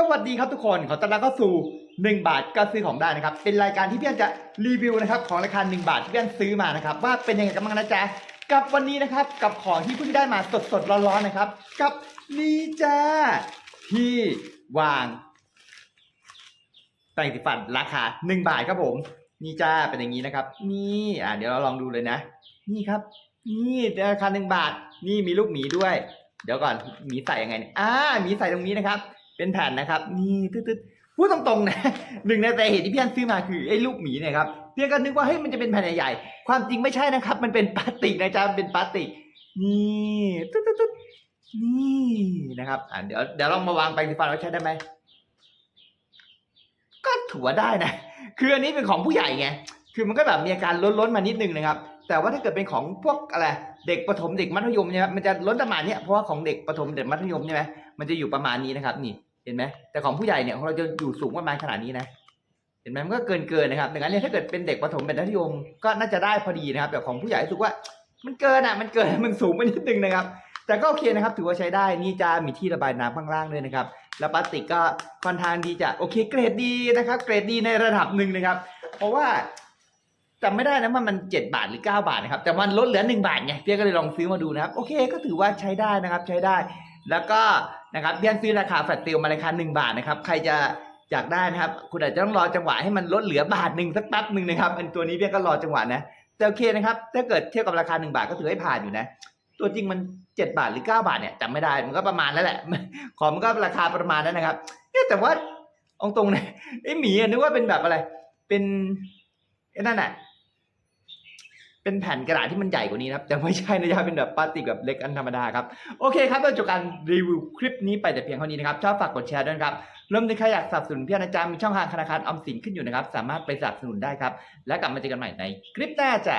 สวัสดีครับทุกคน ขอต้อนรับเข้าสู่ 1 บาทก็ซื้อของได้นะครับ เป็นรายการที่พี่อันจะรีวิวนะครับของราคา 1 บาทที่พี่อันซื้อมานะครับ ว่าเป็นยังไงกันบ้างนะจ๊ะ กับวันนี้นะครับกับของที่เพิ่งได้มาสดๆร้อนๆนะครับ กับนี่จ้าที่วางแปรงสีฟันราคา 1 บาทครับผม นี่จ้าเป็นอย่างนี้นะครับ นี่อ่าเดี๋ยวเราลองดูเลยนะ นี่ครับ นี่ราคาหนึ่งบาท นี่มีลูกหมีด้วย เดี๋ยวก่อนหมีใส่ยังไงเนี่ยอ่าหมีใส่ตรงนี้นะครับ เป็นแผ่นนะครับ นี่ตึ๊ดๆพูดตรงๆนะหนึ่งในสาเหตุที่พี่อันซื้อมาคือไอ้ลูกหมีเนี่ยครับพี่อันก็นึกว่าเฮ้ยมันจะเป็นแผ่นใหญ่ๆความจริงไม่ใช่นะครับ มันเป็นพลาสติกนะจ๊ะเป็นพลาสติกนี่ตึ๊ดๆนี่นะครับอ่าเดี๋ยวเดี๋ยวลองมาวางไปสีฟันว่าใช้ได้ไหมก็ถือว่าได้นะ คืออันนี้เป็นของผู้ใหญ่ไงคือมันก็แบบมีอาการล้นๆมานิดนึงนะครับแต่ว่าถ้าเกิดเป็นของพวกอะไรเด็กประถมเด็กมัธยมเนี่ยมันจะล้นประมาณเนี้ยเพราะว่าของเด็กประถมเด็กมัธยมใช่ไหมมันจะอยู่ประมาณนี้นะครับนี่ เห็นไหมแต่ของผู้ใหญ่เนี่ยของเราจะอยู่สูงประมาณขนาดนี้นะ เห็นไหมมันก็เกินเกินๆนะครับดังนั้นเนี่ยถ้าเกิดเป็นเด็กประถมเป็นมัธยมก็น่าจะได้พอดีนะครับ แต่ของผู้ใหญ่รู้สึกว่า มันเกินอะมันเกินมันสูงไปนิดนึงนะครับ แต่ก็โอเคนะครับ ถือว่าใช้ได้นี่จะมีที่ระบายน้ำข้างล่างด้วยนะครับแล้วพลาสติกก็ค่อนข้างดีจะโอเคเกรดดีนะครับ เกรดดีในระดับหนึ่งนะครับ เพราะว่าจำไม่ได้นะว่ามันเจ็ดบาทหรือเก้าบาทนะครับแต่มันลดเหลือหนึ่งบาทไงพี่ก็เลยลองซื้อมาดูนะครับ โอเคก็ถือว่าใช้ได้นะครับ ใช้ได้ แล้วก็นะครับเพี่อันซื้อราคาแฟลตเซลมาราคาหนึ่งบาทนะครับ ใครจะอยากได้นะครับ คุณอาจจะต้องรอจังหวะให้มันลดเหลือบาทหนึ่งสักแป๊บหนึ่งนะครับ อันตัวนี้เพี่ก็รอจังหวะนะแต่โอเคนะครับ ถ้าเกิดเทียบกับราคาหนึ่งบาทก็ถือให้ผ่านอยู่นะ ตัวจริงมันเจ็ดบาทหรือเก้าบาทเนี่ยจำไม่ได้ มันก็ประมาณนั้นแหละ ของมันก็ราคาประมาณนั้นนะครับเนี่ยแต่ว่าอาตรงนะไอหมีนึกว่าเป็นแบบอะไร เป็นไอ้นั่นน่ะ เป็นแผ่นกระดาษที่มันใหญ่กว่านี้นะครับแต่ไม่ใช่นะครับเป็นแบบพลาสติกแบบเล็กอันธรรมดาครับโอเคครับเราจบการรีวิวคลิปนี้ไปแต่เพียงเท่านี้นะครับชอบฝากกดแชร์ด้วยครับรวมถึงใครอยากสนับสนุนพี่อนาจารย์มีช่องทางธนาคารออมสินขึ้นอยู่นะครับ สามารถไปสนับสนุนได้ครับ และกลับมาเจอกันใหม่ในคลิปหน้าจ้ะ